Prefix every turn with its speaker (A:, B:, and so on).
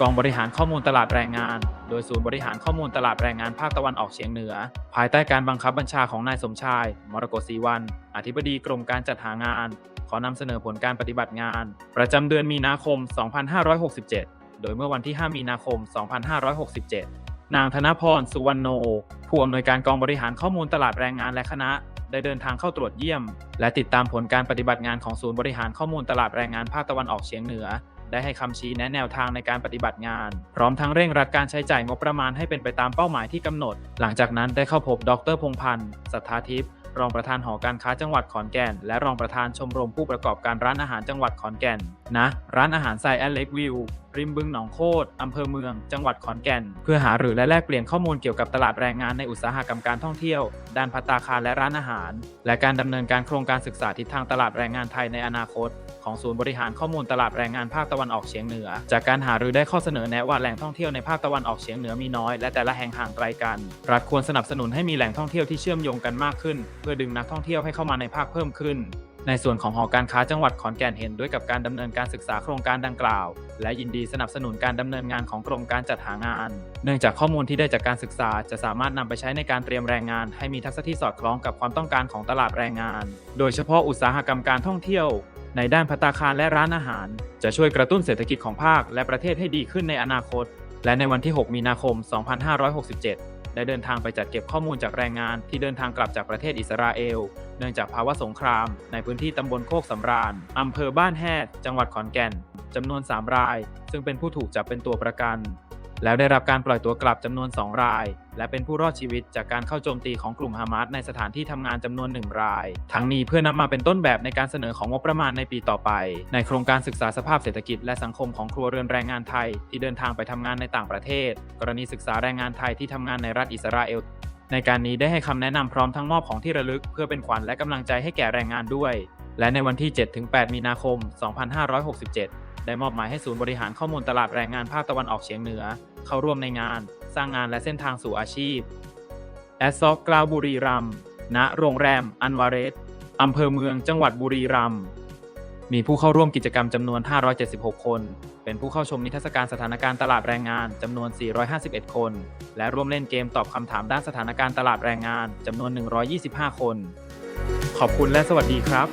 A: กองบริหารข้อมูลตลาดแรงงาน โดยศูนย์บริหารข้อมูลตลาดแรงงานภาคตะวันออกเฉียงเหนือ ภายใต้การบังคับบัญชาของนายสมชาย มรกตศรีวัน อธิบดีกรมการจัดหางาน ขอนำเสนอผลการปฏิบัติงาน ประจำเดือนมีนาคม 2567 โดยเมื่อวันที่ 5 มีนาคม 2567 นางธนพร สุวรรณโนผู้อำนวยการกองบริหารข้อมูลตลาดแรงงานและคณะได้เดินทางเข้าตรวจเยี่ยม และติดตามผลการปฏิบัติงานของศูนย์บริหารข้อมูลตลาดแรงงานภาคตะวันออกเฉียงเหนือ ได้ให้คำชี้แนะแนวทางในการปฏิบัติงาน พร้อมทั้งเร่งรัดการใช้จ่ายงบประมาณให้เป็นไปตามเป้าหมายที่กำหนด หลังจากนั้นได้เข้าพบดรพงษ์พันธ์สัทธาทิพย์รองประธานหอการค้าจังหวัดขอนแก่น และรองประธานชมรมผู้ประกอบการร้านอาหารจังหวัดขอนแก่นนะร้านอาหารไซแอนเล็กวิวริมบึงหนองโคดอำเภอเมือง จังหวัดขอนแก่น เพื่อหาหรือและแลกเปลี่ยนข้อมูลเกี่ยวกับตลาดแรงงานในอุตสาหกรรมการท่องเที่ยว ด้านพัตตาคารและร้านอาหาร และการดำเนินการโครงการศึกษาทิศทางตลาดแรงงานไทยในอนาคต ของศูนย์บริหารข้อมูลตลาดแรงงานภาคตะวันออกเฉียงเหนือ จากการหารือได้ข้อเสนอแนะว่าแหล่งท่องเที่ยวในภาคตะวันออกเฉียงเหนือมีน้อย และแต่ละแห่งห่างไกลกัน รัฐควรสนับสนุนให้มีแหล่งท่องเที่ยวที่เชื่อมโยงกันมากขึ้น เพื่อดึงนักท่องเที่ยวให้เข้ามาในภาคเพิ่มขึ้นในส่วนของหอการค้าจังหวัดขอนแก่นเห็นด้วยกับการดำเนินการศึกษาโครงการดังกล่าว และยินดีสนับสนุนการดำเนินงานของกรมการจัดหางาน เนื่องจากข้อมูลที่ได้จากการศึกษาจะสามารถนำไปใช้ในการเตรียมแรงงาน ให้มีทักษะที่สอดคล้องกับความต้องการของตลาดแรงงาน โดยเฉพาะอุตสาหกรรมการท่องเที่ยว ในด้านพัตาคารและร้านอาหาร จะช่วยกระตุ้นเศรษฐกิจของภาคและประเทศให้ดีขึ้นในอนาคต และในวันที่ 6 มีนาคม 2567 ได้เดินทางไปจัดเก็บข้อมูลจากแรงงานที่เดินทางกลับจากประเทศอิสราเอล เนื่องจากภาวะสงคราม ในพื้นที่ตำบลโคกสำราญอำเภอบ้านแฮดจังหวัดขอนแก่นจำนวน 3 ราย ซึ่งเป็นผู้ถูกจับเป็นตัวประกัน แล้วได้รับการปล่อยตัวกลับจำนวน 2 ราย และเป็นผู้รอดชีวิตจากการเข้าโจมตีของกลุ่มฮามาสในสถานที่ทำงานจำนวน 1 ราย ทั้งนี้เพื่อนำมาเป็นต้นแบบในการเสนอของงบประมาณในปีต่อไป ในโครงการศึกษาสภาพเศรษฐกิจและสังคมของครัวเรือนแรงงานไทย ที่เดินทางไปทำงานในต่างประเทศ กรณีศึกษาแรงงานไทยที่ทำงานในรัฐอิสราเอลในการนี้ได้ให้คำแนะนำพร้อมทั้งมอบของที่ระลึก เพื่อเป็นขวัญและกำลังใจให้แก่แรงงานด้วย และในวันที่ 7-8 มีนาคม 2567 ได้มอบหมายให้ศูนย์บริหารข้อมูลตลาดแรงงานภาคตะวันออกเฉียงเหนือ เข้าร่วมในงาน สร้างงานและเส้นทางสู่อาชีพแอสซอกกลาวบุรีรัมณโรงแรม อันวาเรสอำเภอเมืองจังหวัดบุรีรัมย์มีผู้เข้าร่วมกิจกรรมจำนวน 576 คน เป็นผู้เข้าชมนิทรรศการสถานการณ์ตลาดแรงงานจำนวน 451 คน และร่วมเล่นเกมตอบคำถามด้านสถานการณ์ตลาดแรงงานจำนวน 125 คน ขอบคุณและสวัสดีครับ